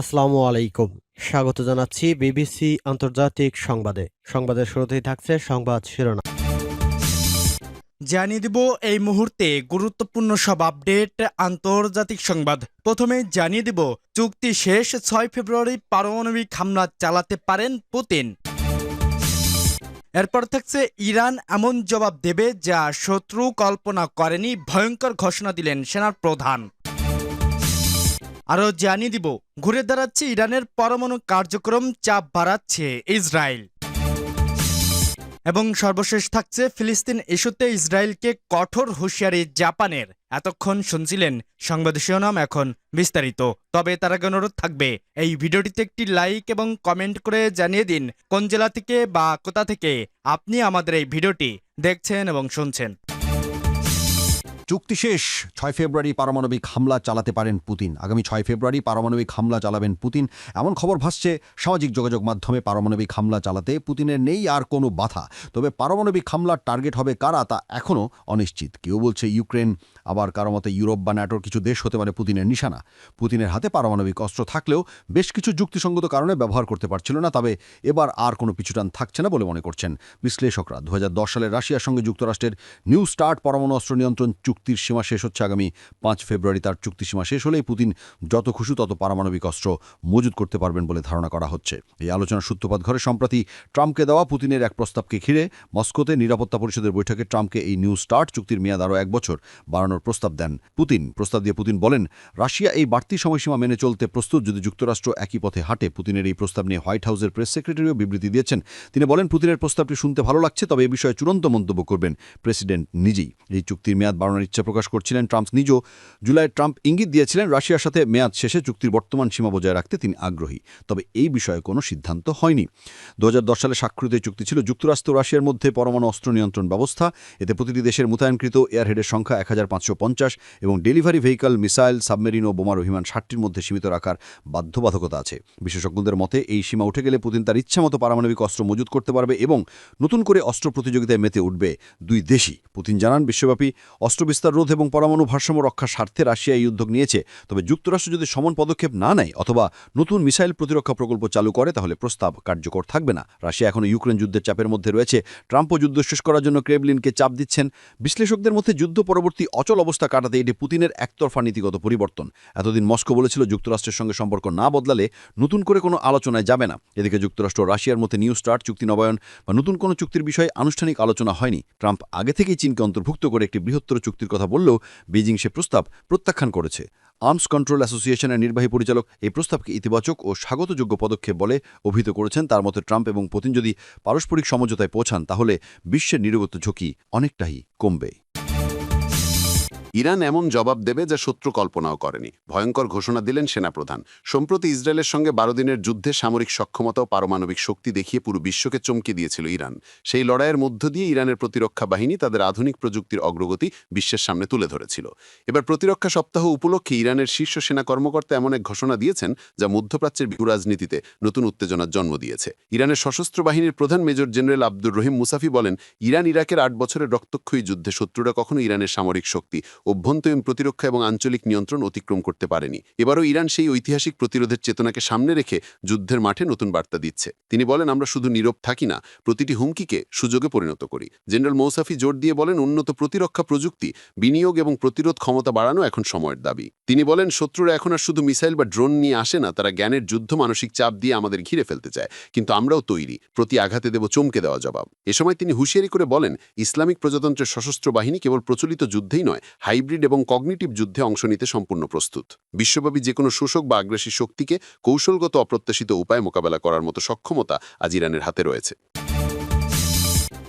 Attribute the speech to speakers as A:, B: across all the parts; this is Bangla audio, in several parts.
A: আসসালামু আলাইকুম। স্বাগত জানাচ্ছি বিবিসি আন্তর্জাতিক সংবাদে। সংবাদের শুরুতেই থাকছে সংবাদ শিরোনাম।
B: জানিয়ে দিব এই মুহূর্তে গুরুত্বপূর্ণ সব আপডেট, আন্তর্জাতিক সংবাদ। প্রথমে জানিয়ে দিব, চুক্তি শেষ ছয় ফেব্রুয়ারি পারমাণবিক হামলা চালাতে পারেন পুতিন। এরপর থাকছে ইরান এমন জবাব দেবে যা শত্রু কল্পনা করেনি, ভয়ঙ্কর ঘোষণা দিলেন সেনার প্রধান। আরও জানিয়ে দিব, ঘুরে দাঁড়াচ্ছে ইরানের পরমাণু কার্যক্রম চাপ বাড়াচ্ছে ইসরায়েল। এবং সর্বশেষ থাকছে ফিলিস্তিন ইস্যুতে ইসরায়েলকে কঠোর হুঁশিয়ারি জাপানের। এতক্ষণ শুনছিলেন সংবাদ শিরোনাম এখন বিস্তারিত। তবে তার আগে অনুরোধ থাকবে, এই ভিডিওটিতে একটি লাইক এবং কমেন্ট করে জানিয়ে দিন কোন জেলা থেকে বা কোথা থেকে আপনি আমাদের এই ভিডিওটি দেখছেন এবং শুনছেন।
C: চুক্তি শেষ। ছয় ফেব্রুয়ারি পারমাণবিক হামলা চালাতে পারেন পুতিন। আগামী ছয় ফেব্রুয়ারি পারমাণবিক হামলা চালাবেন পুতিন। এমন খবর ভাসছে সামাজিক যোগাযোগ মাধ্যমে পারমাণবিক হামলা চালাতে পুতিনের নেই আর কোনো বাধা। তবে পারমাণবিক হামলার টার্গেট হবে কারা তা এখনও অনিশ্চিত। কেউ বলছে ইউক্রেন, আবার কারও মতে ইউরোপ বা ন্যাটোর কিছু দেশ হতে পারে পুতিনের নিশানা। পুতিনের হাতে পারমাণবিক অস্ত্র থাকলেও বেশ কিছু যুক্তিসঙ্গত কারণে ব্যবহার করতে পারছিল না, তবে এবার আর কোনো পিছুটান থাকছে না বলে মনে করছেন বিশ্লেষকরা। দু হাজার দশ সালে রাশিয়ার সঙ্গে যুক্তরাষ্ট্রের নিউ স্টার্ট পরমাণু অস্ত্র নিয়ন্ত্রণ চুক্তির সীমা শেষ হচ্ছে আগামী পাঁচ ফেব্রুয়ারি। তার চুক্তি সীমা শেষ হলেই পুতিন যত খুশি তত পারমাণবিক অস্ত্র মজুত করতে পারবেন বলে ধারণা করা হচ্ছে। এই আলোচনার সূত্রপাত ঘরে সম্প্রতি ট্রাম্পকে দেওয়া পুতিনের এক প্রস্তাবকে ঘিরে মস্কোতে নিরাপত্তা পরিষদের বৈঠকে ট্রাম্পকে এই নিউ স্টার্ট চুক্তির মেয়াদ আরও এক বছর বাড়ানোর প্রস্তাব দেন পুতিন। প্রস্তাব দিয়ে পুতিন বলেন, রাশিয়া এই বাড়তি সময়সীমা মেনে চলতে প্রস্তুত। যদি যুক্তরাষ্ট্র একই পথে হাঁটে, পুতিনের এই প্রস্তাব নিয়ে হোয়াইট হাউসের প্রেস সেক্রেটারিও বিবৃতি দিয়েছেন। তিনি বলেন, পুতিনের প্রস্তাবটি শুনতে ভালো লাগছে, তবে এ বিষয়ে চূড়ান্ত মন্তব্য করবেন প্রেসিডেন্ট নিজেই। এই চুক্তির মেয়াদ বাড়ানোর ইচ্ছা প্রকাশ করছিলেন ট্রাম্প। নিজেও জুলাই ট্রাম্প ইঙ্গিত দিয়েছিলেন, রাশিয়ার সাথে মেয়াদ শেষে চুক্তির বর্তমান সীমা বজায় রাখতে তিনি আগ্রহী। তবে এই বিষয়ে কোনো সিদ্ধান্ত হয়নি। দু হাজার দশ সালে স্বাক্ষরিত চুক্তি ছিল যুক্তরাষ্ট্র রাশিয়ার মধ্যে পরমাণু অস্ত্র নিয়ন্ত্রণ ব্যবস্থা। এতে প্রতিটি দেশের মোতায়েনকৃত এয়ারহেডের সংখ্যা এক হাজার পাঁচশো পঞ্চাশ এবং ডেলিভারি ভেহিকল, মিসাইল, সাবমেরিন ও বোমার অভিমান ষাটটির মধ্যে সীমিত রাখার বাধ্যবাধকতা আছে। বিশেষজ্ঞদের মতে, এই সীমা উঠে গেলে পুতিন তার ইচ্ছামতো পারমাণবিক অস্ত্র মজুত করতে পারবে এবং নতুন করে অস্ত্র প্রতিযোগিতায় মেতে উঠবে দুই দেশই। পুতিন জানান, বিশ্বব্যাপী অস্ত্র বিস্তার রোধ এবং পরমাণু ভারসাম্য রক্ষার স্বার্থে রাশিয়া এই উদ্যোগ নিয়েছে। তবে যুক্তরাষ্ট্র যদি সমান পদক্ষেপ না নেয় অথবা নতুন মিসাইল প্রতিরক্ষা প্রকল্প চালু করে, তাহলে প্রস্তাব কার্যকর থাকবে না। রাশিয়া এখনও ইউক্রেন যুদ্ধের চাপের মধ্যে রয়েছে। ট্রাম্পও যুদ্ধ শেষ করার জন্য ক্রেমলিনকে চাপ দিচ্ছেন। বিশ্লেষকদের মধ্যে যুদ্ধ পরবর্তী অচল অবস্থা কাটাতে এটি পুতিনের একতরফা নীতিগত পরিবর্তন। এতদিন মস্কো বলেছিল যুক্তরাষ্ট্রের সঙ্গে সম্পর্ক না বদলালে নতুন করে কোনো আলোচনায় যাবে না। এদিকে যুক্তরাষ্ট্র রাশিয়ার মধ্যে নিউ স্টার্ট, চুক্তি নবায়ন বা নতুন কোনো চুক্তির বিষয়ে আনুষ্ঠানিক আলোচনা হয়নি। ট্রাম্প আগে থেকেই চীনকে অন্তর্ভুক্ত করে একটি বৃহত্তর চুক্তির কথা বললেও বেজিং সে প্রস্তাব প্রত্যাখ্যান করেছে। আর্মস কন্ট্রোল অ্যাসোসিয়েশনের নির্বাহী পরিচালক এই প্রস্তাবকে ইতিবাচক ও স্বাগতযোগ্য পদক্ষেপ বলে অভিহিত করেছেন। তার মতে, ট্রাম্প এবং পুতিন যদি পারস্পরিক সমঝোতায় পৌঁছান, তাহলে বিশ্বের নিরগত ঝুঁকি অনেকটাই কমবে।
D: ইরান এমন জবাব দেবে যা শত্রু কল্পনাও করেনি। ভয়ঙ্কর ঘোষণা দিলেন সেনাপ্রধান। সম্প্রতি ইসরায়েলের সঙ্গে বারো দিনের যুদ্ধে সামরিক সক্ষমতা ও পারমাণবিক শক্তি দেখিয়ে পুরো বিশ্বকে চমকে দিয়েছিল ইরান। সেই লড়াইয়ের মধ্য দিয়ে ইরানের প্রতিরক্ষা বাহিনী তাদের আধুনিক প্রযুক্তির অগ্রগতি বিশ্বের সামনে তুলে ধরেছিল। এবার প্রতিরক্ষা সপ্তাহ উপলক্ষে ইরানের শীর্ষ সেনা কর্মকর্তা এমন এক ঘোষণা দিয়েছেন যা মধ্যপ্রাচ্যের ভূ রাজনীতিতে নতুন উত্তেজনার জন্ম দিয়েছে। ইরানের সশস্ত্র বাহিনীর প্রধান major general Abdur Rahim Mousavi বলেন, ইরান ইরাকের আট বছরের রক্তক্ষয়ী যুদ্ধে শত্রুরা কখনো ইরানের সামরিক শক্তি অভ্যন্তরীণ প্রতিরক্ষা এবং আঞ্চলিক নিয়ন্ত্রণ অতিক্রম করতে পারেনি। এবারও ইরান সেই ঐতিহাসিক প্রতিরোধের চেতনাকে সামনে রেখে যুদ্ধের মাঠে নতুন বার্তা দিচ্ছে। তিনি বলেন, আমরা শুধু নীরব থাকি না, প্রতিটি হুমকিকে সুযোগে পরিণত করি। জেনারেল মৌসাফি জোর দিয়ে বলেন, উন্নত প্রতিরক্ষা প্রযুক্তি, বিনিয়োগ এবং প্রতিরোধ ক্ষমতা বাড়ানো এখন সময়ের দাবি। তিনি বলেন, শত্রুরা এখন আর শুধু মিসাইল বা ড্রোন নিয়ে আসে না, তারা জ্ঞানের যুদ্ধ মানসিক চাপ দিয়ে আমাদের ঘিরে ফেলতে চায়। কিন্তু আমরাও তৈরি, প্রতি আঘাতে দেব চমকে দেওয়া জবাব। এ সময় তিনি হুঁশিয়ারি করে বলেন, ইসলামিক প্রজাতন্ত্রের সশস্ত্র বাহিনী কেবল প্রচলিত যুদ্ধেই নয় হাইব্রিড এবং কগনিটিভ যুদ্ধে অংশ নিতে সম্পূর্ণ প্রস্তুত। বিশ্বব্যাপী যে কোনো শোষক বা আগ্রাসী শক্তিকে কৌশলগত অপ্রত্যাশিত উপায় মোকাবেলা করার মতো সক্ষমতা আজ ইরানের হাতে রয়েছে।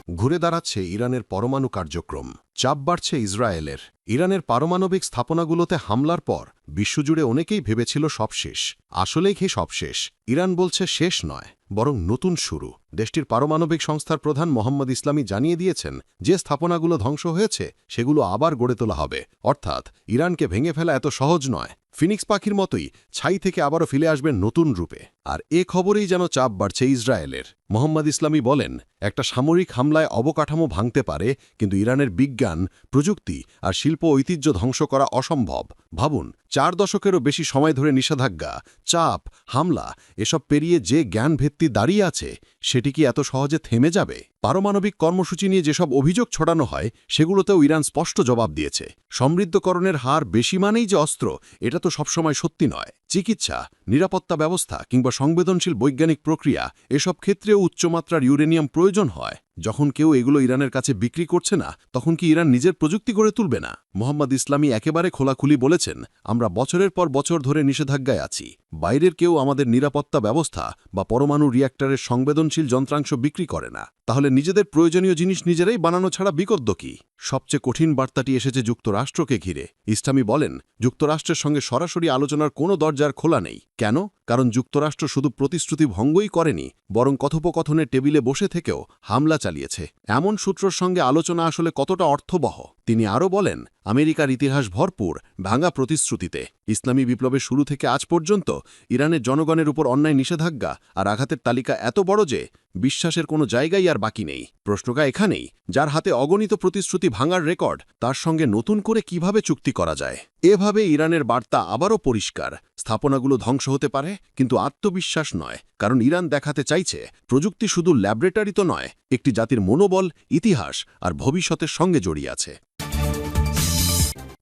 E: ঘুরে দাঁড়াচ্ছে ইরানের পরমাণু কার্যক্রম। চাপ বাড়ছে ইসরায়েলের। ইরানের পারমাণবিক স্থাপনাগুলোতে হামলার পর বিশ্বজুড়ে অনেকেই ভেবেছিল সব শেষ। আসলেই কি সব শেষ? ইরান বলছে শেষ নয়, বরং নতুন শুরু। দেশটির পারমাণবিক সংস্থার প্রধান মোহাম্মদ ইসলামী জানিয়ে দিয়েছেন, যে স্থাপনাগুলো ধ্বংস হয়েছে, সেগুলো আবার গড়ে তোলা হবে। অর্থাৎ, ইরানকে ভেঙে ফেলা এত সহজ নয়। ফিনিক্স পাখির মতোই, ছাই থেকে আবারও ফিরে আসবেন নতুন রূপে।
D: আর এ খবরেই যেন চাপ বাড়ছে ইসরায়েলের। মোহাম্মদ ইসলামী বলেন, একটা সামরিক হামলায় অবকাঠামো ভাঙতে পারে, কিন্তু ইরানের বিজ্ঞান, প্রযুক্তি আর শিল্প ঐতিহ্য ধ্বংস করা অসম্ভব। ভাবুন, চার দশকেরও বেশি সময় ধরে নিষেধাজ্ঞা, চাপ, হামলা, এসব পেরিয়ে যে জ্ঞান ভিত্তি দাঁড়িয়ে আছে, সেটি কি এত সহজে থেমে যাবে? পারমাণবিক কর্মসূচি নিয়ে যেসব অভিযোগ ছড়ানো হয়, সেগুলোতেও ইরান স্পষ্ট জবাব দিয়েছে। সমৃদ্ধকরণের হার বেশি মানেই যে অস্ত্র, এটা তো সবসময় সত্যি নয়। চিকিৎসা, নিরাপত্তা ব্যবস্থা কিংবা সংবেদনশীল বৈজ্ঞানিক প্রক্রিয়া এসব ক্ষেত্রেও উচ্চমাত্রার ইউরেনিয়াম প্রয়োজন হয়। যখন কেউ এগুলো ইরানের কাছে বিক্রি করছে না, তখন কি ইরান নিজের প্রযুক্তি গড়ে তুলবে না? মোহাম্মদ ইসলামী একেবারে খোলাখুলি বলেছেন, আমরা বছরের পর বছর ধরে নিষেধাজ্ঞায় আছি। বাইরের কেউ আমাদের নিরাপত্তা ব্যবস্থা বা পরমাণু রিয়্যাক্টরের সংবেদনশীল যন্ত্রাংশ বিক্রি করে না। তাহলে নিজেদের প্রয়োজনীয় জিনিস নিজেরাই বানানো ছাড়া বিকল্প কি? সবচেয়ে কঠিন বার্তাটি এসেছে যুক্তরাষ্ট্রকে ঘিরে। ইসলামী বলেন, যুক্তরাষ্ট্রের সঙ্গে সরাসরি আলোচনার কোনো দরজার খোলা নেই। কেন? কারণ যুক্তরাষ্ট্র শুধু প্রতিশ্রুতি ভঙ্গই করেনি, বরং কথোপকথনের টেবিলে বসে থেকেও হামলা চালিয়েছে। এমন সূত্রর সঙ্গে আলোচনা আসলে কতটা অর্থবহ? তিনি আরও বলেন, আমেরিকার ইতিহাস ভরপুর, ভাঙা প্রতিশ্রুতিতে। ইসলামী বিপ্লবের শুরু থেকে আজ পর্যন্ত ইরানের জনগণের উপর অন্যায় নিষেধাজ্ঞা আর আঘাতের তালিকা এত বড় যে বিশ্বাসের কোনো জায়গাই আর বাকি নেই। প্রশ্নটা এখানেই, যার হাতে অগণিত প্রতিশ্রুতি ভাঙার রেকর্ড, তার সঙ্গে নতুন করে কীভাবে চুক্তি করা যায়? এভাবে ইরানের বার্তা আবারও পরিষ্কার। স্থাপনাগুলো ধ্বংস হতে পারে, কিন্তু আত্মবিশ্বাস নয়। কারণ ইরান দেখাতে চাইছে, প্রযুক্তি শুধু ল্যাবরেটরি তো নয়, একটি জাতির মনোবল, ইতিহাস আর ভবিষ্যতের সঙ্গে জড়িয়ে আছে।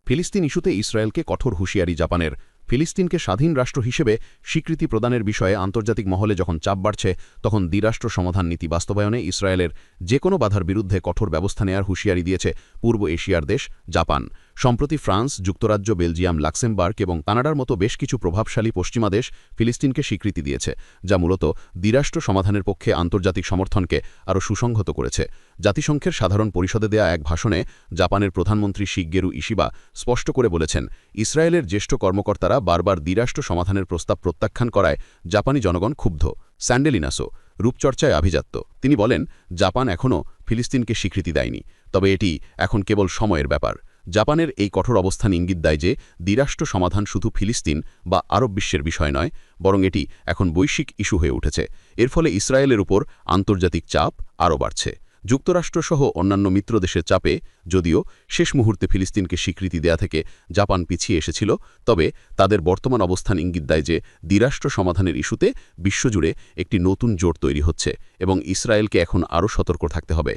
F: ফিলিস্তিন ইস্যুতে ইসরায়েলকে কঠোর হুঁশিয়ারি জাপানের। ফিলিস্তিনকে স্বাধীন রাষ্ট্র হিসেবে স্বীকৃতি প্রদানের বিষয়ে আন্তর্জাতিক মহলে যখন চাপ বাড়ছে, তখন দ্বিরাষ্ট্র সমাধান নীতি বাস্তবায়নে ইসরায়েলের যে কোনো বাধার বিরুদ্ধে কঠোর ব্যবস্থা নেয়ার হুঁশিয়ারি দিয়েছে পূর্ব এশিয়ার দেশ জাপান। সম্প্রতি ফ্রান্স, যুক্তরাজ্য, বেলজিয়াম, লাক্সেমবার্গ এবং কানাডার মতো বেশ কিছু প্রভাবশালী পশ্চিমা দেশ ফিলিস্তিনকে স্বীকৃতি দিয়েছে, যা মূলত দ্বিরাষ্ট্র সমাধানের পক্ষে আন্তর্জাতিক সমর্থনকে আরও সুসংহত করেছে। জাতিসংঘের সাধারণ পরিষদে দেয়া এক ভাষণে জাপানের প্রধানমন্ত্রী শিগগেরু ইশিবা স্পষ্ট করে বলেছেন, ইসরায়েলের জ্যেষ্ঠ কর্মকর্তারা বারবার দ্বিরাষ্ট্র সমাধানের প্রস্তাব প্রত্যাখ্যান করায় জাপানি জনগণ ক্ষুব্ধ। স্যান্ডেলিনাসো, রূপচর্চায় আভিজাত্য। তিনি বলেন, জাপান এখনও ফিলিস্তিনকে স্বীকৃতি দেয়নি, তবে এটি এখন কেবল সময়ের ব্যাপার। জাপানের এই কঠোর অবস্থান ইঙ্গিত দেয় যে, দ্বিরাষ্ট্র সমাধান শুধু ফিলিস্তিন বা আরব বিশ্বের বিষয় নয়, বরং এটি এখন বৈশ্বিক ইস্যু হয়ে উঠেছে। এর ফলে ইসরায়েলের উপর আন্তর্জাতিক চাপ আরও বাড়ছে। যুক্তরাষ্ট্রসহ অন্যান্য মিত্র দেশের চাপে যদিও শেষ মুহূর্তে ফিলিস্তিনকে স্বীকৃতি দেয়া থেকে জাপান পিছিয়ে এসেছিল, তবে তাদের বর্তমান অবস্থান ইঙ্গিত দেয় যে, দ্বিরাষ্ট্র সমাধানের ইস্যুতে বিশ্বজুড়ে একটি নতুন জোট তৈরি হচ্ছে এবং ইসরায়েলকে এখন আরও সতর্ক থাকতে হবে।